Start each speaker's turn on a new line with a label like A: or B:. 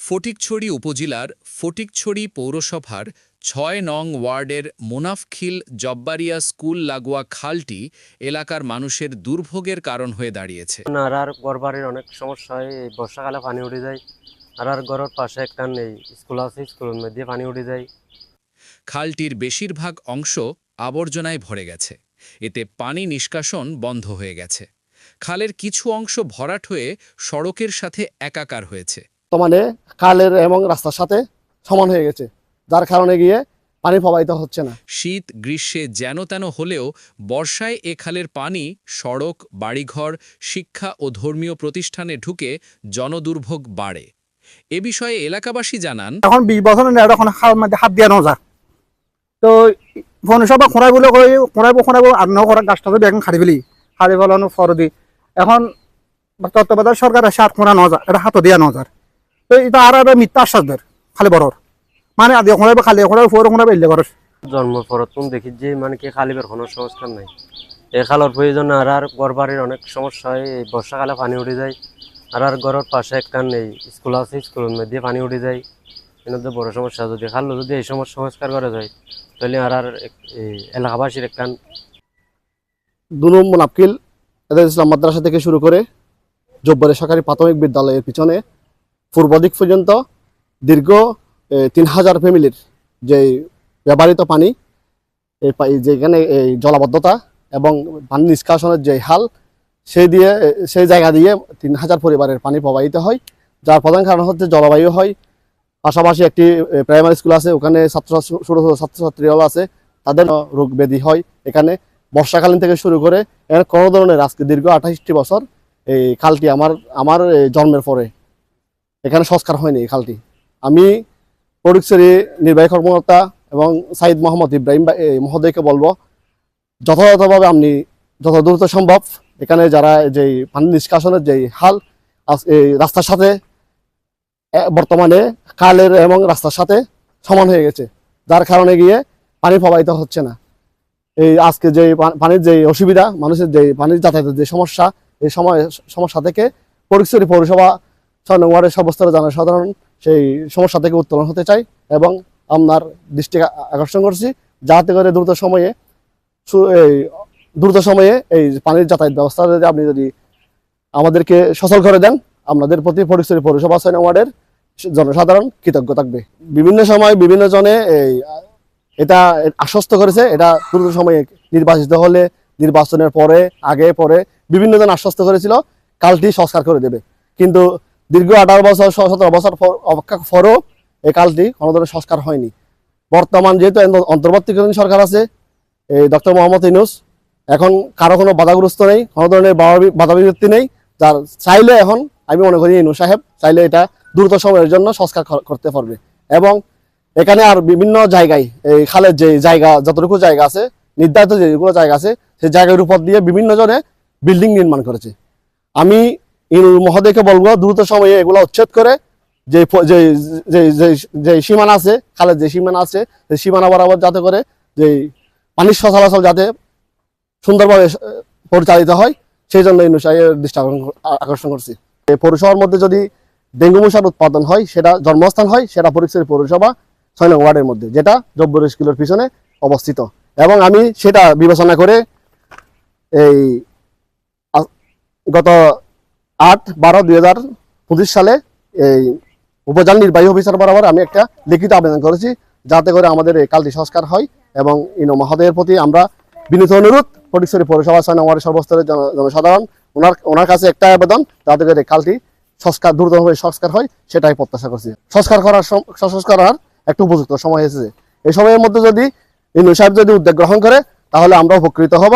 A: ফটিকছড়ি উপজেলার ফটিকছড়ি পৌরসভার ছয় নং ওয়ার্ডের মোনাফখিল জব্বারিয়া স্কুল লাগোয়া খালটি এলাকার মানুষের দুর্ভোগের কারণ হয়ে দাঁড়িয়েছে।
B: আর আর ঘর বাড়ির অনেক সমস্যা হয় এই বর্ষাকালে পানি উঠে যায়। আর আর ঘরের পাশে একটা এই স্কুল আছে স্কুলের মধ্যে পানি উঠে যায়।
A: খালটির বেশিরভাগ অংশ আবর্জনায় ভরে গেছে। এতে পানি নিষ্কাশন বন্ধ হয়ে গেছে। খালের কিছু অংশ ভরাট হয়ে সড়কের সাথে একাকার হয়েছে।
C: বর্তমানে খালের এবং রাস্তার সাথে সমান হয়ে গেছে যার কারণে গিয়ে পানি প্রবাহিত হচ্ছে না।
A: শীত গ্রীষ্মে যেন তেন হলেও বর্ষায় এ খালের পানি সড়ক বাড়িঘর শিক্ষা ও ধর্মীয় প্রতিষ্ঠানে ঢুকে জনদুর্ভোগ বাড়ে। এ বিষয়ে এলাকাবাসী জানান
D: এখন বিশ বছর এখন খাল মধ্যে হাত দিয়া নজা। তো ফোন সব খোঁড়াই বলে কই খোঁড়াইব খোঁড়াইব আর ন করা গাছটা যদি এখন খাড়ি ফেলি খাড়ি ফেলানো ফরদি এখন তত্ত্বাবধায়ক সরকার এসে হাত খোঁড়া নজা এটা হাত দিয়া নজার তো এটা আর মিথ্যা আশ্বাস দের খালি বড়র মানে আদি খোঁড়াইব খালি খোঁড়াইব ফোর খোঁড়াইব এলে করস
B: জন্ম পরতুন দেখি যে মানে কি খালিবের কোনো সংস্কার নাই। এই খালের প্রয়োজন আর আর ঘর বাড়ির অনেক সমস্যা হয় এই বর্ষাকালে পানি উঠে যায় আর আর ঘরের পাশে একটা এই স্কুল আছে স্কুলের মধ্যে পানি উঠে যায়। এর বড় সমস্যা যদি খালো যদি এই সমস্যা সংস্কার করা যায় তাহলে আর আর এলাকাবাসীর একটা
C: দুনু মুনাফকিল এদের ইসলাম মাদ্রাসা থেকে শুরু করে জব্বরের সরকারি প্রাথমিক বিদ্যালয়ের পিছনে পূর্ব দিক পর্যন্ত দীর্ঘ তিন হাজার ফ্যামিলির যে ব্যবহৃত পানি এই যেখানে এই জলাবদ্ধতা এবং পানি নিষ্কাশনের যে হাল, সেই দিয়ে সেই জায়গা দিয়ে তিন হাজার পরিবারের পানি প্রবাহিত হয়। যার প্রধান কারণ হচ্ছে জলবায়ু হয়। পাশাপাশি একটি প্রাইমারি স্কুল আছে, ওখানে ছাত্র, ছোট ছোট ছাত্রছাত্রীরাও আছে, তাদের রোগ ব্যাধি হয়। এখানে বর্ষাকালীন থেকে শুরু করে এর কোনো ধরনের আজকে দীর্ঘ আঠাশটি বছর এই খালটি আমার আমার জন্মের পরে এখানে সংস্কার হয়নি এই খালটি। আমি পরিচরি নির্বাহী কর্মকর্তা এবং সাইদ মোহাম্মদ ইব্রাহিম মহোদয়কে বলব, যথাযথভাবে আপনি যত দ্রুত সম্ভব এখানে যারা যে পানি নিষ্কাশনের যে হাল এই রাস্তার সাথে বর্তমানে খালের এবং রাস্তার সাথে সমান হয়ে গেছে। যার কারণে গিয়ে পানি প্রবাহিত হচ্ছে না। এই আজকে যে পানির যে অসুবিধা, মানুষের যে পানির যাতায়াতের যে সমস্যা, এই সময় সমস্যা থেকে পরিস্থিতি পৌরসভা ছয় নং ওয়ার্ডের সর্বস্তরে জনসাধারণ সেই সমস্যা থেকে উত্তোলন হতে চাই এবং আপনার দৃষ্টি আকর্ষণ করছি। যাতে করে দ্রুত সময়ে এই, দ্রুত সময়ে এই পানির যাতায়াত ব্যবস্থা যদি আপনি যদি আমাদেরকে সচল করে দেন, আপনাদের প্রতি পরিস্থিতি পৌরসভা ছয় ওয়ার্ডের জনসাধারণ কৃতজ্ঞ থাকবে। বিভিন্ন সময় বিভিন্ন জনে এই, এটা আশ্বস্ত করেছে, এটা দ্রুত সময়ে নির্বাচিত হলে, নির্বাচনের পরে, আগে পরে বিভিন্ন জন আশ্বস্ত করেছিল, কালটি সংস্কার করে দেবে। কিন্তু দীর্ঘ আঠারো বছর সতেরো বছর অপেক্ষা পরেও এই কালটি কোনো ধরনের সংস্কার হয়নি। বর্তমান যেহেতু অন্ত- অন্তর্বর্তীকালীন সরকার আছে, এই ডক্টর মোহাম্মদ ইনুস এখন কারও কোনো বাধাগ্রস্ত নেই, কোনো ধরনের বাধা- বিপত্তি নেই। যার চাইলে এখন, আমি মনে করি ইনু সাহেব, চাইলে এটা দ্রুত সময়ের জন্য সংস্কার করতে পারবে। এবং এখানে আর বিভিন্ন জায়গায়, এই খালের যে জায়গা, যতটুকু জায়গা আছে, নির্ধারিত যেগুলো জায়গা আছে, সেই জায়গার উপর দিয়ে বিভিন্ন জনে বিল্ডিং নির্মাণ করেছে। আমি ইনুল মহোদয়কে বলব, দ্রুত সময়ে এগুলো উচ্ছেদ করে। যে যে সীমানা আছে খালের যে সীমানা আছে, সেই সীমানা বরাবর যাতে করে যে পানির চলাচল যাতে সুন্দরভাবে পরিচালিত হয়, সেই জন্য সাহেবের দৃষ্টি আকর্ষণ- আকর্ষণ করছি। এই পৌরসভার মধ্যে যদি ডেঙ্গু মশার উৎপাদন হয়, সেটা জন্মস্থান হয়, সেটা পরিচয় পৌরসভা ছয় নং ওয়ার্ডের মধ্যে, যেটা জব্বর স্কুলের পিছনে অবস্থিত। এবং আমি সেটা বিবেচনা করে এই গত আট বারো দুই হাজার পঁচিশ সালে এই উপজেলা নির্বাহী অফিসার বরাবর আমি একটা লিখিত আবেদন করেছি, যাতে করে আমাদের এই কালটি সংস্কার হয় এবং ইনো মহোদয়ের প্রতি আমরা বিনীত অনুরোধ ফটিকছড়ি পৌরসভা ছয় ওয়ার্ডের সর্বস্তরের জনসাধারণ, ওনার ওনার কাছে একটা আবেদন, যাতে করে কালটি সংস্কার দ্রুতভাবে সংস্কার হয়, সেটাই প্রত্যাশা করছি। সংস্কার করার সংস্কার করার একটা উপযুক্ত সময় এসেছে। এই সময়ের মধ্যে যদি ইনু সাহেব যদি উদ্যোগ গ্রহণ করে, তাহলে আমরা উপকৃত হব।